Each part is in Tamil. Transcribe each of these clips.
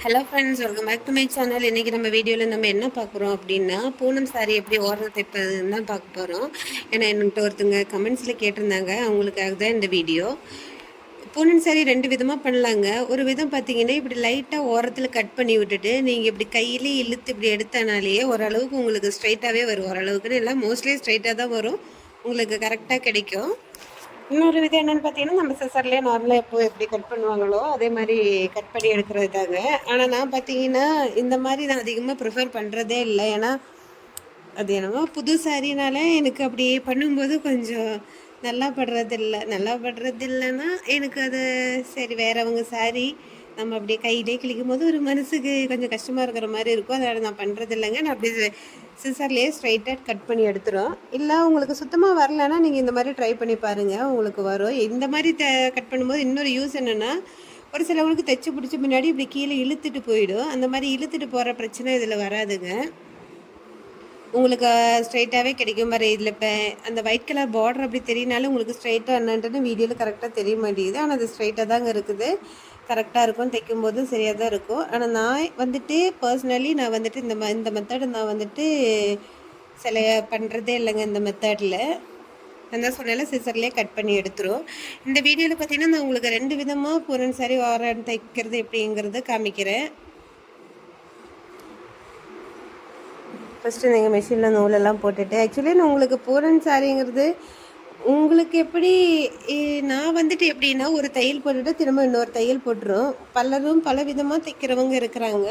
Hello friends welcome back to my channel இன்றைக்கி நம்ம வீடியோவில் நம்ம என்ன பார்க்குறோம் அப்படின்னா பூனம் சாரி எப்படி ஓரம் தைப்பதுன்னு தான் பார்க்க போகிறோம் ஏன்னா என்கிட்ட ஒருத்தங்க கமெண்ட்ஸில் கேட்டிருந்தாங்க. அவங்களுக்காக தான் இந்த வீடியோ பூனம் சாரி ரெண்டு விதமாக பண்ணலாங்க. ஒரு விதம் பார்த்தீங்கன்னா இப்படி லைட்டாக ஓரத்தில் கட் பண்ணி விட்டுட்டு நீங்கள் இப்படி கையிலே இழுத்து இப்படி எடுத்தனாலேயே ஓரளவுக்கு உங்களுக்கு ஸ்ட்ரைட்டாகவே வரும். ஓரளவுக்குன்னு எல்லாம் மோஸ்ட்லி ஸ்ட்ரைட்டாக தான் வரும். உங்களுக்கு கரெக்டாக கிடைக்கும். இன்னொரு விதம் என்னென்னு பார்த்தீங்கன்னா நம்ம சிசர்லேயே நார்மலாக எப்போ எப்படி கட் பண்ணுவாங்களோ அதே மாதிரி கட் பண்ணி எடுக்கிறது தாங்க ஆனால் நான் பார்த்தீங்கன்னா இந்த மாதிரி நான் அதிகமாக ப்ரிஃபர் பண்ணுறதே இல்லை. ஏன்னா அது என்னமோ புது சாரினால எனக்கு அப்படி பண்ணும்போது கொஞ்சம் நல்லா படுறதில்ல. நல்லா படுறதில்லைன்னா எனக்கு அது சரி வேறவங்க சாரி நம்ம அப்படியே கையிலே கிளிக்கும் போது ஒரு மனசுக்கு கொஞ்சம் கஷ்டமாக இருக்கிற மாதிரி இருக்கும். அதனால் நான் பண்ணுறது இல்லைங்க. நான் அப்படியே சிசர்லேயே ஸ்ட்ரைட்டாக கட் பண்ணி எடுத்துரும். இல்லை உங்களுக்கு சுத்தமாக வரலன்னா நீங்கள் இந்த மாதிரி ட்ரை பண்ணி பாருங்கள் உங்களுக்கு வரும். இந்த மாதிரி த கட் பண்ணும்போது இன்னொரு யூஸ் என்னென்னா ஒரு சிலவங்களுக்கு தைச்சி பிடிச்ச முன்னாடி இப்படி கீழே இழுத்துட்டு போயிடும். அந்த மாதிரி இழுத்துட்டு போகிற பிரச்சனை இதில் வராதுங்க. உங்களுக்கு ஸ்ட்ரைட்டாகவே கிடைக்கும். பாரு இதில் இப்போ அந்த ஒயிட் கலர் பார்டர் அப்படி தெரியினாலும் உங்களுக்கு ஸ்ட்ரைட்டாக என்னன்றது வீடியோவில் கரெக்டாக தெரிய மாட்டேங்குது. ஆனால் அது ஸ்ட்ரைட்டாக தாங்க இருக்குது. கரெக்டாக இருக்கும். தைக்கும்போது சரியாக தான் இருக்கும். ஆனால் நான் வந்துட்டு பர்சனலி நான் வந்துட்டு இந்த ம இந்த மெத்தடு நான் வந்துட்டு சில பண்ணுறதே இல்லைங்க இந்த மெத்தடில் நான் தான் சொன்னால சிசர்லேயே கட் பண்ணி எடுத்துரும். இந்த வீடியோவில் பார்த்தீங்கன்னா நான் உங்களுக்கு ரெண்டு விதமாக பூரன் சாரி வாரம் தைக்கிறது எப்படிங்கிறத காமிக்கிறேன். ஃபஸ்ட்டு நீங்கள் மிஷினில் நூலெல்லாம் போட்டுட்டு ஆக்சுவலி நான் உங்களுக்கு பூரன் சாரிங்கிறது உங்களுக்கு எப்படி நான் வந்துட்டு எப்படின்னா ஒரு தையல் போட்டுட்டு திரும்ப இன்னொரு தையல் போட்டுரும் பலரும் பல விதமாக தைக்கிறவங்க இருக்கிறாங்க.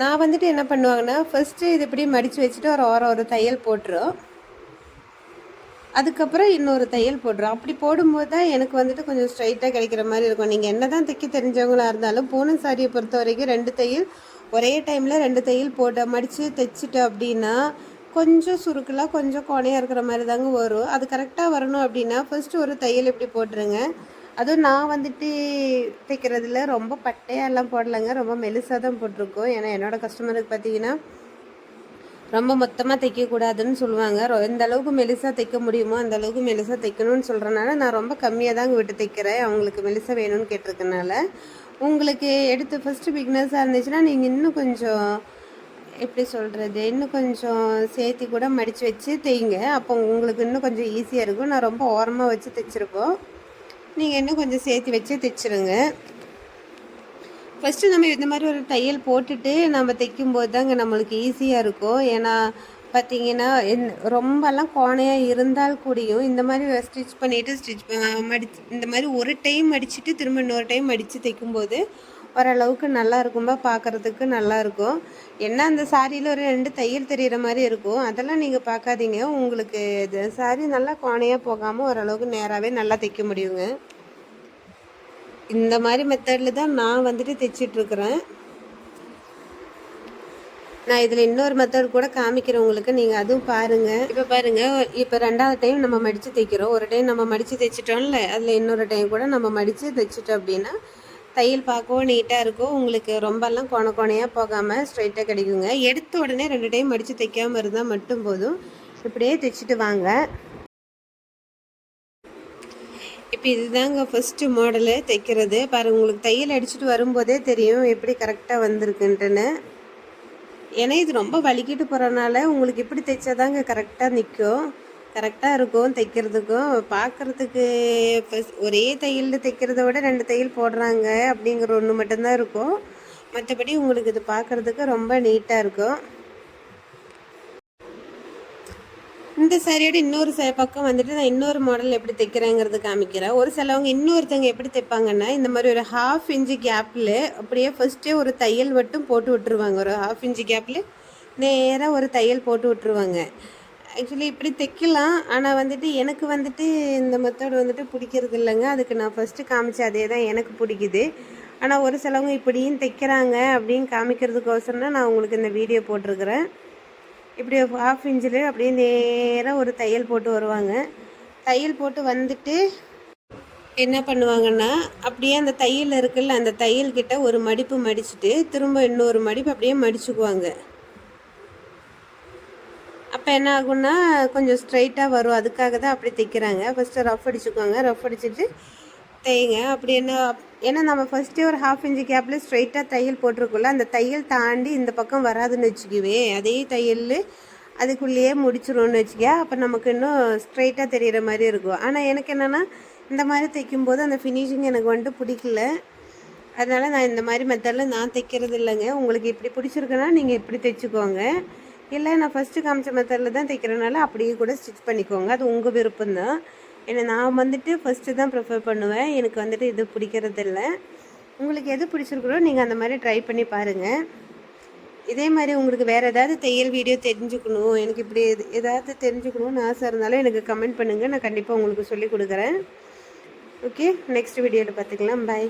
நான் வந்துட்டு என்ன பண்ணுவாங்கன்னா ஃபஸ்ட்டு இது இப்படி மடித்து வச்சுட்டு ஒரு ஓரம் ஒரு தையல் போட்டுரும் அதுக்கப்புறம் இன்னொரு தையல் போடுறோம் அப்படி போடும்போது தான் எனக்கு வந்துட்டு கொஞ்சம் ஸ்ட்ரைட்டாக கிடைக்கிற மாதிரி இருக்கும். நீங்கள் என்ன தான் தைக்க தெரிஞ்சவங்களாக இருந்தாலும் பூனம் சாரியை பொறுத்த வரைக்கும் ரெண்டு தையல் ஒரே டைமில் ரெண்டு தையல் போட்ட மடித்து தைச்சிட்டோம் அப்படின்னா கொஞ்சம் சுருக்கலாக கொஞ்சம் கோணையாக இருக்கிற மாதிரி தாங்க வரும். அது கரெக்டாக வரணும் அப்படின்னா ஃபஸ்ட்டு ஒரு தையல் இப்படி போட்டுருங்க. அதுவும் நான் வந்துட்டு தைக்கிறதுல ரொம்ப பட்டையாலாம் போடலைங்க. ரொம்ப மெலுசாக தான் போட்டிருக்கோம். ஏன்னா என்னோடய கஸ்டமருக்கு பார்த்தீங்கன்னா ரொம்ப மொத்தமாக தைக்கக்கூடாதுன்னு சொல்லுவாங்க. எந்த அளவுக்கு மெலிசாக தைக்க முடியுமோ அந்த அளவுக்கு மெலிசாக தைக்கணும்னு சொல்கிறனால நான் ரொம்ப கம்மியாக தாங்க விட்டு தைக்கிறேன். அவங்களுக்கு மெலிசாக வேணும்னு கேட்டிருக்கனால. உங்களுக்கு எடுத்து ஃபஸ்ட்டு பிக்னஸாக இருந்துச்சுன்னா நீங்கள் இன்னும் கொஞ்சம் எப்படி சொல்கிறது இன்னும் கொஞ்சம் சேர்த்தி கூட மடித்து வச்சு தைங்க அப்போ உங்களுக்கு இன்னும் கொஞ்சம் ஈஸியாக இருக்கும். நான் ரொம்ப ஓரமாக வச்சு தைச்சிருக்கோம் நீங்கள் இன்னும் கொஞ்சம் சேர்த்தி வச்சு தைச்சிருங்க ஃபஸ்ட்டு நம்ம இந்த மாதிரி ஒரு தையல் போட்டுட்டு நம்ம தைக்கும்போது தாங்க நம்மளுக்கு ஈஸியாக இருக்கும். ஏன்னா பார்த்தீங்கன்னா என் ரொம்பலாம் கோணையாக இருந்தால் கூடியும் இந்த மாதிரி ஸ்டிச் பண்ணிவிட்டு ஸ்டிச் மடிச்சு இந்த மாதிரி ஒரு டைம் அடிச்சுட்டு திரும்ப இன்னொரு டைம் மடித்து தைக்கும்போது ஓரளவுக்கு நல்லா இருக்கும்பா பார்க்குறதுக்கு நல்லாயிருக்கும். என்ன அந்த சாரியில் ஒரு ரெண்டு தையல் தெரிகிற மாதிரி இருக்கும். அதெல்லாம் நீங்கள் பார்க்காதீங்க. உங்களுக்கு இது சாரி நல்லா கோணையாக போகாமல் ஓரளவுக்கு நேராகவே நல்லா தைக்க முடியுங்க. இந்த மாதிரி மெத்தடில் தான் நான் வந்துட்டு தைச்சிட்ருக்குறேன். நான் இதில் இன்னொரு மெத்தட் கூட காமிக்கிறேன் உங்களுக்கு. நீங்கள் அதுவும் பாருங்கள் இப்போ பாருங்கள் இப்போ ரெண்டாவது டைம் நம்ம மடித்து தைக்கிறோம். ஒரு டைம் நம்ம மடித்து தைச்சிட்டோம்ல அதில் இன்னொரு டைம் கூட நம்ம மடித்து தைச்சிட்டோம் அப்படின்னா தையல் பார்க்கவும் நீட்டாக இருக்கும். உங்களுக்கு ரொம்பலாம் கோண கோணையாக போகாமல் ஸ்ட்ரைட்டாக கிடைக்குங்க. எடுத்த உடனே ரெண்டு டைம் அடித்து தைக்காமல் இருந்தால் மட்டும் போதும். இப்படியே தைச்சிட்டு வாங்க. இப்போ இதுதாங்க ஃபஸ்ட்டு மாடலு தைக்கிறது. பாரு உங்களுக்கு தையல் அடிச்சுட்டு வரும்போதே தெரியும் எப்படி கரெக்டாக வந்திருக்குன்ட்டுன்னு. ஏன்னா இது ரொம்ப வலிக்கிட்டு போகிறனால உங்களுக்கு எப்படி தைச்சாதாங்க கரெக்டாக நிற்கும் கரெக்டாக இருக்கும் தைக்கிறதுக்கும். பார்க்குறதுக்கு ஒரே தையல் தைக்கிறத விட ரெண்டு தையல் போடுறாங்க அப்படிங்கிற ஒன்று மட்டும்தான் இருக்கும். மற்றபடி உங்களுக்கு இது பார்க்குறதுக்கு ரொம்ப நீட்டாக இருக்கும். இந்த சாரியோட இன்னொரு ச பக்கம் வந்துட்டு நான் இன்னொரு மாடல் எப்படி தைக்கிறேங்கிறது காமிக்கிறேன். ஒரு சிலவங்க இன்னொருத்தவங்க எப்படி தைப்பாங்கன்னா இந்த மாதிரி ஒரு ஹாஃப் இன்ச்சு கேப்பில் அப்படியே ஃபஸ்ட்டே ஒரு தையல் மட்டும் போட்டு விட்டுருவாங்க. ஒரு ஹாஃப் இன்ச்சு கேப்பில் நேராக ஒரு தையல் போட்டு விட்டுருவாங்க. ஆக்சுவலி இப்படி தைக்கலாம். ஆனால் வந்துட்டு எனக்கு வந்துட்டு இந்த மெத்தட் வந்துட்டு பிடிக்கிறது இல்லைங்க. அதுக்கு நான் ஃபஸ்ட்டு காமிச்ச அதே தான் எனக்கு பிடிக்குது. ஆனால் ஒரு சிலவங்க இப்படியும் தைக்கிறாங்க அப்படின்னு காமிக்கிறதுக்கோசரம் தான் நான் உங்களுக்கு இந்த வீடியோ போட்டிருக்கிறேன். இப்படி ஹாஃப் இன்ச்சில் அப்படியே நேராக ஒரு தையல் போட்டு வருவாங்க. தையல் போட்டு வந்துட்டு என்ன பண்ணுவாங்கன்னா அப்படியே அந்த தையல் இருக்குல்ல அந்த தையல்கிட்ட ஒரு மடிப்பு மடிச்சுட்டு திரும்ப இன்னொரு மடிப்பு அப்படியே மடிச்சுக்குவாங்க. அப்போ என்ன ஆகும்னா கொஞ்சம் ஸ்ட்ரைட்டாக வரும். அதுக்காக தான் அப்படி தைக்கிறாங்க. ஃபஸ்ட்டு ரஃப் அடிச்சுக்கோங்க ரஃப் அடிச்சுட்டு தையுங்க. அப்படி என்ன ஏன்னா நம்ம ஃபஸ்ட்டே ஒரு ஹாஃப் இன்ச்சு கேப்பில் ஸ்ட்ரைட்டாக தையல் போட்டிருக்கோம்ல அந்த தையல் தாண்டி இந்த பக்கம் வராதுன்னு வச்சுக்குவே அதே தையல் அதுக்குள்ளேயே முடிச்சிரும்னு வச்சுக்க அப்போ நமக்கு இன்னும் ஸ்ட்ரைட்டாக தெரிகிற மாதிரி இருக்கும். ஆனால் எனக்கு என்னென்னா இந்த மாதிரி தைக்கும்போது அந்த ஃபினிஷிங் எனக்கு வந்துட்டு பிடிக்கல. அதனால் நான் இந்த மாதிரி மெத்தடில் நான் தைக்கிறது இல்லைங்க. உங்களுக்கு இப்படி பிடிச்சிருக்குன்னா நீங்கள் இப்படி தைச்சிக்கோங்க. இல்லை நான் ஃபஸ்ட்டு காமிச்ச மெத்தடில் தான் தைக்கிறனால அப்படியே கூட ஸ்டிச் பண்ணிக்கோங்க. அது உங்கள் விருப்பம் தான். ஏன்னா நான் வந்துட்டு ஃபஸ்ட்டு தான் ப்ரிஃபர் பண்ணுவேன். எனக்கு வந்துட்டு இது பிடிக்கிறது இல்லை உங்களுக்கு எது பிடிச்சிருக்கிறோ நீங்கள் அந்த மாதிரி ட்ரை பண்ணி பாருங்கள் இதே மாதிரி உங்களுக்கு வேறு ஏதாவது தையல் வீடியோ தெரிஞ்சுக்கணும் எனக்கு இப்படி எது ஏதாவது தெரிஞ்சுக்கணும்னு ஆசை இருந்தாலும் எனக்கு கமெண்ட் பண்ணுங்கள் நான் கண்டிப்பாக உங்களுக்கு சொல்லி கொடுக்குறேன். ஓகே நெக்ஸ்ட் வீடியோவில் பார்த்துக்கலாம். பாய்